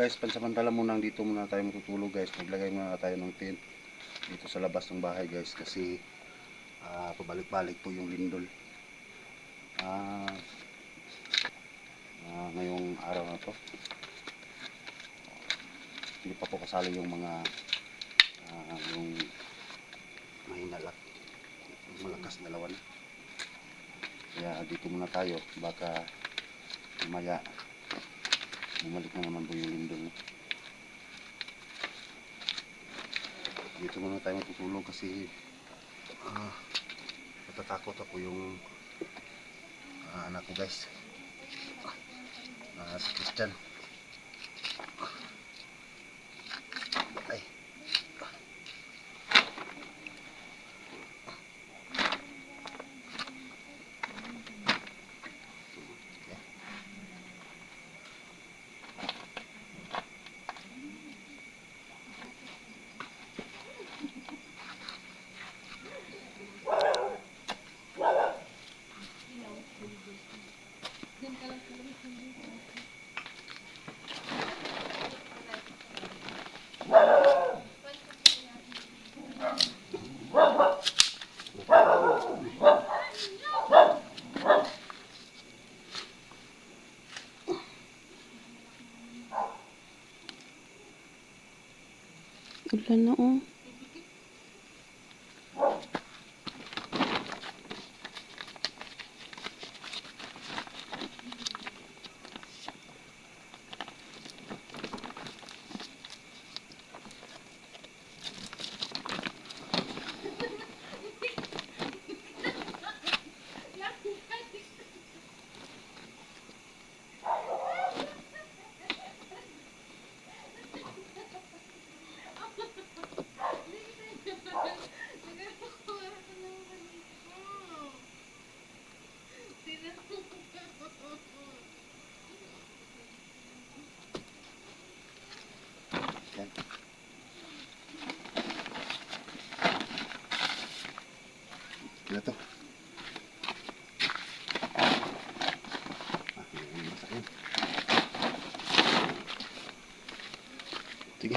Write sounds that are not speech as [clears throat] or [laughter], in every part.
guys, pansamantala muna dito muna tayo matutulog guys. Maglagay muna tayo ng tent dito sa labas ng bahay guys kasi ah, pabalik-balik po yung lindol. Ah, ah, ngayong araw na to. Hindi pa po kasali yung mga ah, yung mahina lang. Yung malakas dalawa na. Kaya dito muna tayo baka mamaya bumalik na naman po yung lindol. Dito muna tayo matutulog kasi ah, natatakot ako yung ah, anak ko guys. Ah, si Christian. Ay. Ulan na oh.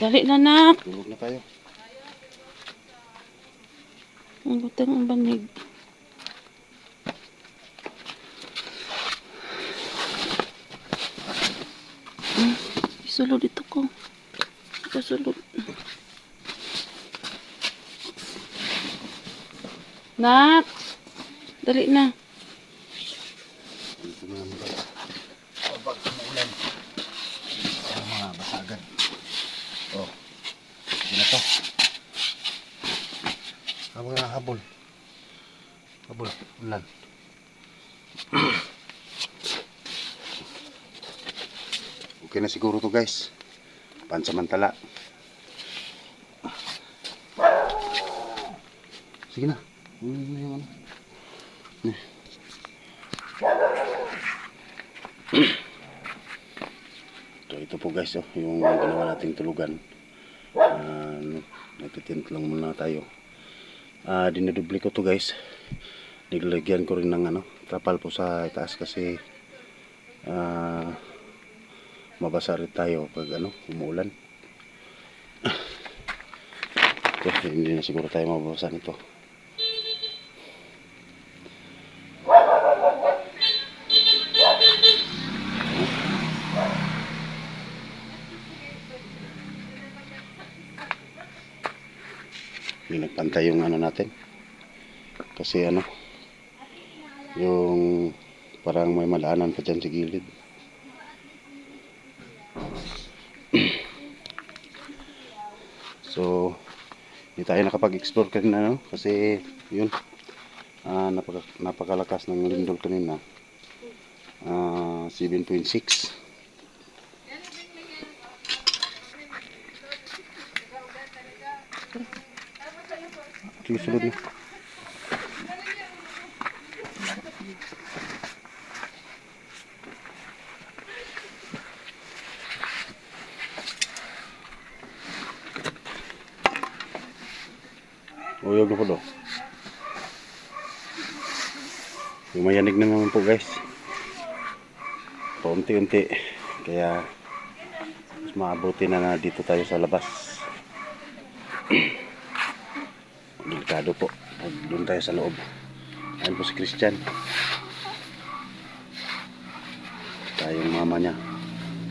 Dali na nak. tulog na tayo. Ang butang ang banig. Hmm, Isulod dito ko. Isulod. Nak! Dali na. Dito na naman tayo. Pabag sa maulan. Sa mga basagan. Oh. Hindi na to. Habol. Habol. Ulan. okay na siguro to guys. Pansamantala. Sige na. Ano ano? So ito po guys, oh, yung ginawa nating tulugan. Uh, nagtitint lang muna tayo. Ah, dinedubli ko to guys. Nilalagyan ko rin ng ano, trapal po sa itaas kasi ah, mabasa rin tayo pag ano, umuulan. Ito, [laughs] hindi na siguro tayo mababasa nito. Nagpantay yung ano natin. Kasi ano, yung parang may malaanan pa dyan sa gilid. [clears throat] so, hindi tayo nakapag-explore kanina, no? Kasi, yun, ah, napaka, napakalakas ng lindol kanina. Ah, 7.6. Sige, sunod na. Uyog na po do. Yumayanig na naman po guys. Paunti-unti. Kaya Mas maabuti na na dito tayo sa labas. [clears throat] Delikado po. Pag doon tayo sa loob. Ayun po si Christian. Tayong mama niya.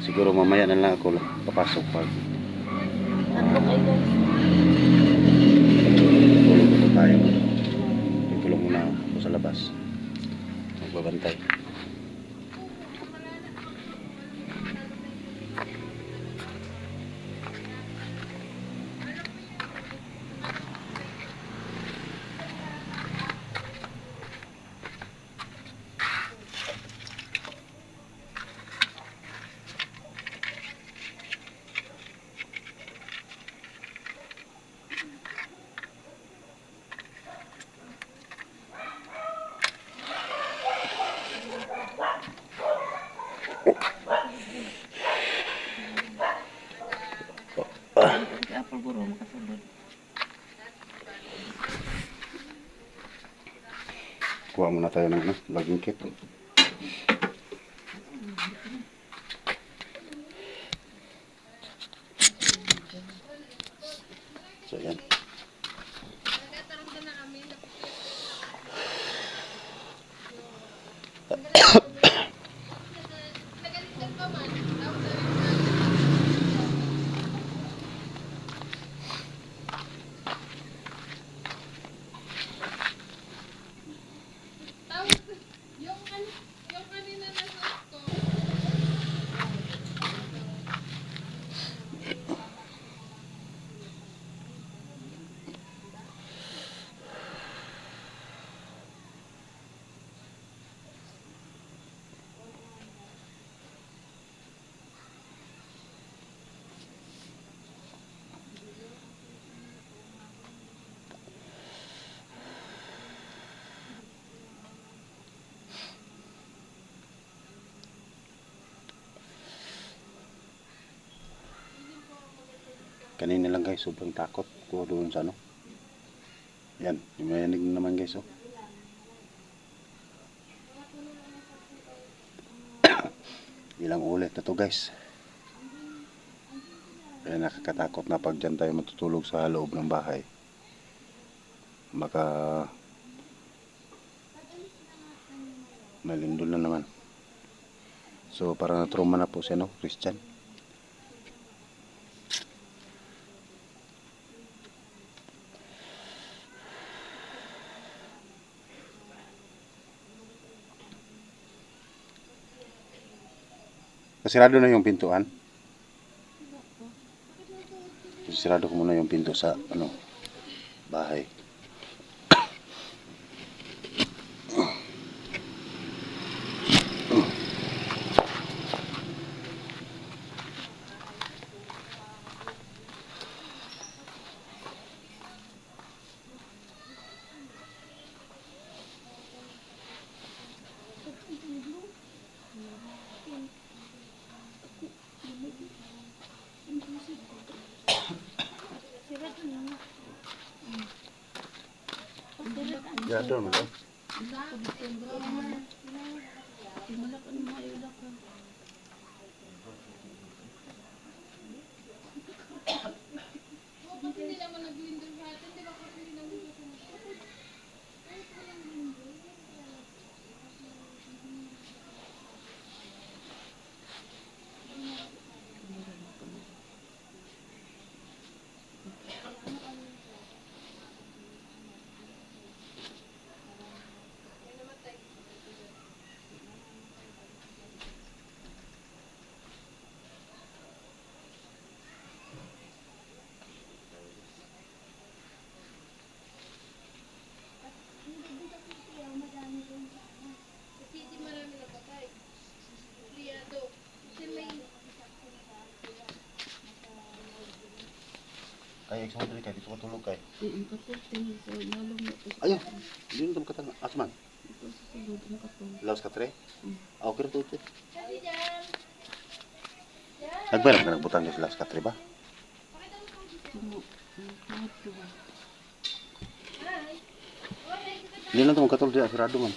Siguro mamaya na lang ako papasok pag guys. tulog na tayo. Tulog muna ako sa labas. Magbabantay. Si Apple Guru, makasulod. Kuha muna tayo ng ano, laging kit. So yan. Yung, Kanina lang guys, sobrang takot ko doon sa ano. Yan, yung mayanig na naman guys oh. [coughs] Ilang ulit na to guys. Kaya nakakatakot na pag dyan tayo matutulog sa loob ng bahay. Baka malindol na naman. So para na-trauma na po si ano, Christian. Kasirado na yung pintuan. Sirado ko muna yung pinto sa ano bahay. Sirado naman to. bakit hindi naman nag-window sa atin? Di ba kasi hindi naman susunod? Kasi di marami na patay. Liado. Kasi may Ay, eksmo dali kay dito matulog kay. Di, ang kapulting. So, nalong na ito. Ayun, dito tam katang asman. Ito sa sulod, ang kapul. Laos ka tre. Mm. Ah, okay ra to. te. Kasi dyan. Nagbayad ka nagbutang sa laos ka tre ba? Tumo. Ang kahit ko ba? Hindi lang to magkatulog diya sirado man.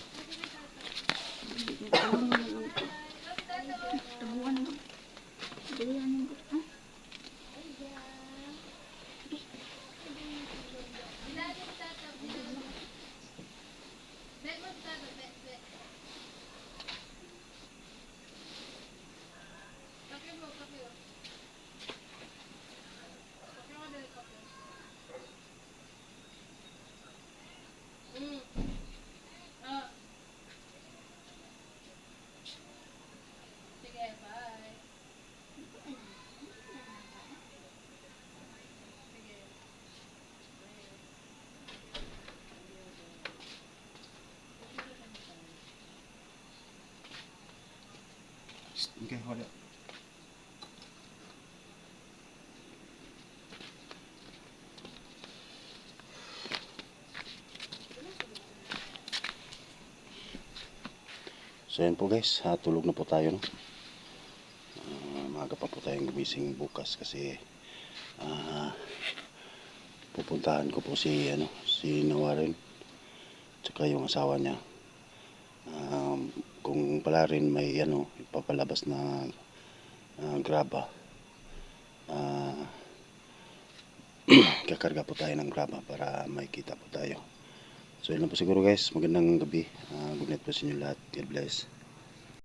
Okay, hold it. So yan po guys, ah, tulog na po tayo no. Ah, maaga pa po tayong gumising bukas kasi ah, pupuntahan ko po si ano, si Nawaren tsaka yung asawa niya. Um, kung pala rin may ano, ipapalabas na ah, graba. Ah, [clears throat] kakarga po tayo ng graba para makita po tayo. So yun po siguro guys. Magandang gabi. Ah, good night po sa inyo lahat. God bless.